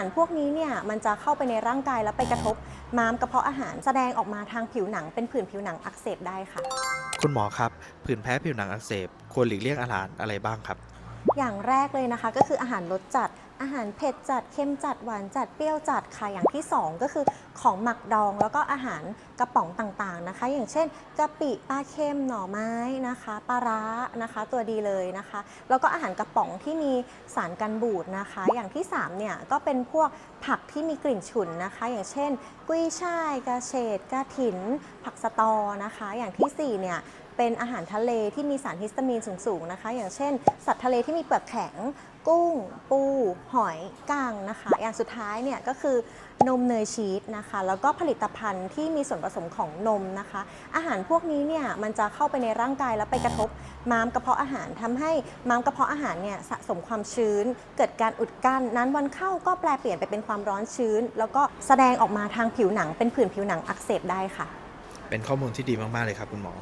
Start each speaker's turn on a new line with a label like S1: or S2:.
S1: ารพวกนี้เนี่ยมันจะเข้าไปในร่างกายแล้วไปกระทบม้ามกระเพาะอาหารแสดงออกมาทางผิวหนังเป็นผื่นผิวหนังอักเสบได้ค่ะ
S2: คุณหมอครับผื่นแพ้ผิวหนังอักเสบควรหลีกเลี่ยงอาหารอะไรบ้างครับ
S1: อย่างแรกเลยนะคะก็คืออาหารรสจัด อาหารเผ็ดจัดเค็มจัดหวานจัดเปรี้ยวจัดค่ะอย่างที่สองก็คือของหมักดองแล้วก็อาหารกระป๋องต่างๆนะคะ อย่างเช่นกะปิปลาเค็มหน่อไม้นะคะปลาร้านะคะตัวดีเลยนะคะ แล้วก็อาหารกระป๋องที่มีสารกันบูดนะคะ อย่างที่สามเนี่ยก็เป็นพวกผักที่มีกลิ่นฉุนนะคะ อย่างเช่น กุ้ยช่ายกระเฉดกระถิน ผักสะตอนะคะ อย่างที่สี่เนี่ยเป็นอาหารทะเลที่มีสารฮิสตามีนสูงๆนะคะ อย่างเช่น สัตว์ทะเลที่มีเปลือกแข็ง กุ้ง ปูหอยก้างนะคะ อย่างสุดท้ายเนี่ยก็คือนมเนยชีสนะคะ แล้วก็ผลิตภัณฑ์ที่มีส่วนผสมของนมนะคะ อาหารพวกนี้เนี่ยมันจะเข้าไปในร่างกายแล้วไปกระทบม้ามกระเพาะอาหารทำให้ม้ามกระเพาะอาหารเนี่ยสะสมความชื้น เกิดการอุดกั้นนั้นวันเข้าก็แปลเปลี่ยนไปเป็นความร้อนชื้น แล้วก็แสดงออกมาทางผิวหนัง เป็นผื่นผิวหนังอักเสบได้ค่ะ
S2: เป็นข้อมูลที่ดีมากๆเลยครับคุณหมอ